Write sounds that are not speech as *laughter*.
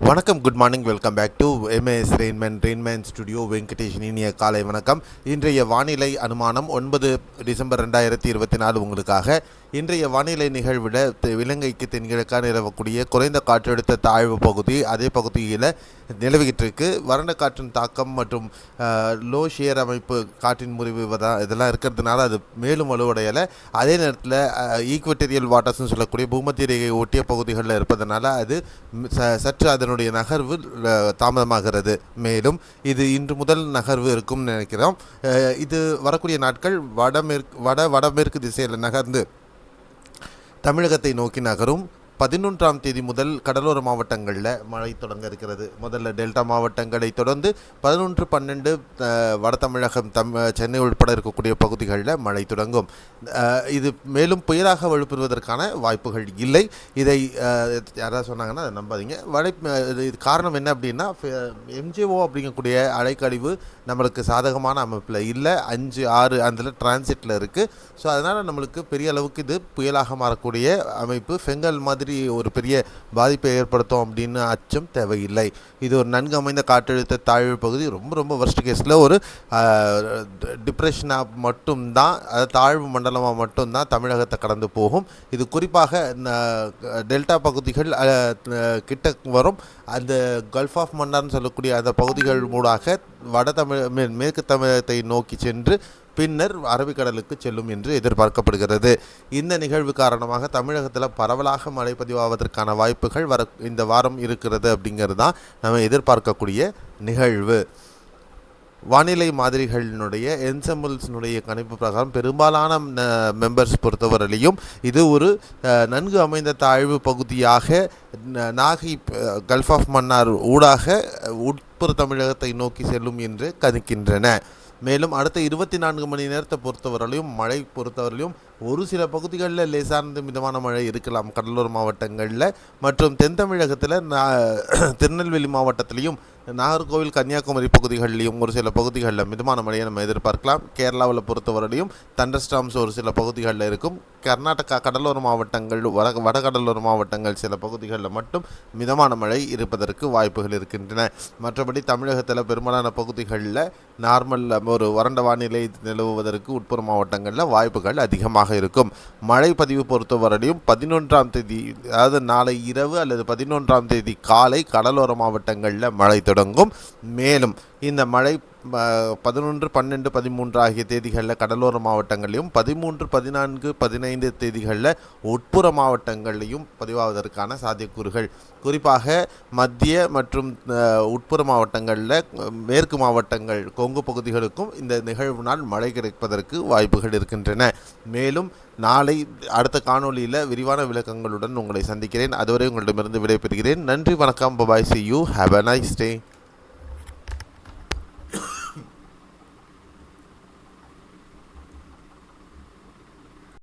வணக்கம் good morning welcome back to MAS rainman rainman studio Venkatesan இனிய காலை வணக்கம். இன்றைய வானிலை அனுமானம் ஒன்பது டிசம்பர் ரெண்டாயிரத்தி இருபத்தி நாலு உங்களுக்காக. இன்றைய வானிலை நிகழ்விட இலங்கைக்கு தென்கிழக்காக நிலவக்கூடிய குறைந்த காற்றழுத்த தாழ்வு பகுதி அதே பகுதியில் நிலவிக்கிட்டு இருக்கு வறண்ட காற்றின் தாக்கம் மற்றும் லோ ஷியர் அமைப்பு காற்றின் முறிவு இதெல்லாம் இதெல்லாம் இருக்கிறதுனால அது மேலும் வலுவடையலை. அதே நேரத்தில் ஈக்வட்டரியல் வாட்டர்ஸ்னு சொல்லக்கூடிய பூமத்திய ரேகை ஒட்டிய பகுதிகளில் இருப்பதனால அது சற்று ச- சற்று அதனுடைய நகர்வு தாமதமாகிறது. மேலும் இது இன்று முதல் நகர்வு இருக்கும் நினைக்கிறோம். அஹ், இது வரக்கூடிய நாட்கள் வடமேற்கு வட வடமேற்கு திசையில் நகர்ந்து தமிழகத்தை நோக்கி நகரும். பதினொன்றாம் தேதி முதல் கடலோர மாவட்டங்களில் மழை தொடங்க இருக்கிறது. முதல்ல டெல்டா மாவட்டங்களை தொடர்ந்து பதினொன்று பன்னெண்டு வட தமிழகம் தம் சென்னை உட்பட இருக்கக்கூடிய பகுதிகளில் மழை தொடங்கும். இது மேலும் புயலாக வலுப்பெறுவதற்கான வாய்ப்புகள் இல்லை. இதை யாராவது சொன்னாங்கன்னா அதை நம்பாதீங்க. வடை இது இது காரணம் என்ன அப்படின்னா எம்ஜிஓ அப்படிங்கக்கூடிய அலைக்கழிவு நம்மளுக்கு சாதகமான அமைப்பில் இல்லை. அஞ்சு ஆறு அதில் டிரான்சிட்டில் இருக்குது ஸோ அதனால் நம்மளுக்கு பெரிய அளவுக்கு இது புயலாக மாறக்கூடிய அமைப்பு. ஃபெங்கல் மாதிரி ஒரு பெரிய பாதிப்பை ஏற்படுத்தும் அப்படின்னு அச்சம் தேவையில்லை. இது ஒரு நன்கு அமைந்த காற்றழுத்த தாழ்வு பகுதி. ரொம்ப ரொம்ப worst கேஸில் ஒரு டிப்ரெஷனாக மட்டும்தான் அது தாழ்வு மண்டலமாக மட்டும்தான் தமிழகத்தை கடந்து போகும். இது குறிப்பாக டெல்டா பகுதிகள் கிட்ட வரும். அந்த கல்ஃப் ஆஃப் மன்னார்னு சொல்லக்கூடிய அந்த பகுதிகள் மூடாக வட தமிழ் மேற்கு தமிழகத்தை நோக்கி சென்று பின்னர் அரபிக்கடலுக்கு செல்லும் என்று எதிர்பார்க்கப்படுகிறது. இந்த நிகழ்வு காரணமாக தமிழகத்தில் பரவலாக மழை பதிவாவதற்கான வாய்ப்புகள் வர இந்த வாரம் இருக்கிறது அப்படிங்கிறது தான் நம்ம எதிர்பார்க்கக்கூடிய நிகழ்வு. வானிலை மாதிரிகளினுடைய என்சம்பிள்ஸினுடைய கணிப்பு பிரகாரம் பெரும்பாலான மெம்பர்ஸ் பொறுத்தவரையிலையும் இது ஒரு நன்கு அமைந்த தாழ்வு பகுதியாக நாகை கல்ஃப் ஆஃப் மன்னார் ஊடாக உட்புற தமிழகத்தை நோக்கி செல்லும் என்று கணிக்கின்றன. மேலும் அடுத்த இருபத்தி நான்கு மணி நேரத்தை பொறுத்தவரையிலும் மழை பொறுத்தவரையிலும் ஒரு சில பகுதிகளில் லேசார்ந்த மிதமான மழை இருக்கலாம். கடலூர் மாவட்டங்களில் மற்றும் தென் தமிழகத்தில் *coughs* திருநெல்வேலி மாவட்டத்திலையும் நாகர்கோவில் கன்னியாகுமரி பகுதிகளிலும் ஒரு சில பகுதிகளில் மிதமான மழையை நம்ம எதிர்பார்க்கலாம். கேரளாவில் பொறுத்தவரையிலையும் தண்டர்ஸ்டாம்ஸ் ஒரு சில பகுதிகளில் இருக்கும். கர்நாடகா கடலோர மாவட்டங்கள் வட வடகடலோர மாவட்டங்கள் சில பகுதிகளில் மட்டும் மிதமான மழை இருப்பதற்கு வாய்ப்புகள் இருக்கின்றன. மற்றபடி தமிழகத்தில் பெரும்பாலான பகுதிகளில் நார்மல் ஒரு வறண்ட வானிலை நிலவுவதற்கு உட்புற மாவட்டங்களில் வாய்ப்புகள் அதிகமாக இருக்கும். மழை பதிவு பொறுத்தவரையிலும் பதினொன்றாம் தேதி அதாவது நாளை இரவு அல்லது பதினொன்றாம் தேதி காலை கடலோர மாவட்டங்களில் மழை தொடங்கும். மேலும் இந்த மழை பதினொன்று பன்னெண்டு பதிமூன்று ஆகிய தேதிகளில் கடலோர மாவட்டங்களிலும் பதிமூன்று பதினான்கு பதினைந்து தேதிகளில் உட்புற மாவட்டங்களிலும் பதிவாவதற்கான சாத்தியக்கூறுகள். குறிப்பாக மத்திய மற்றும் உட்புற மாவட்டங்களில் மேற்கு மாவட்டங்கள் கொங்கு பகுதிகளுக்கும் இந்த நிகழ்வு நாள் மழை கிடைப்பதற்கு வாய்ப்புகள் இருக்கின்றன. மேலும் நாளை அடுத்த காணொளியில் விரிவான விளக்கங்களுடன் உங்களை சந்திக்கிறேன். அதுவரை உங்களிடமிருந்து விடைபெறுகிறேன். நன்றி வணக்கம். Bye bye see you have a nice day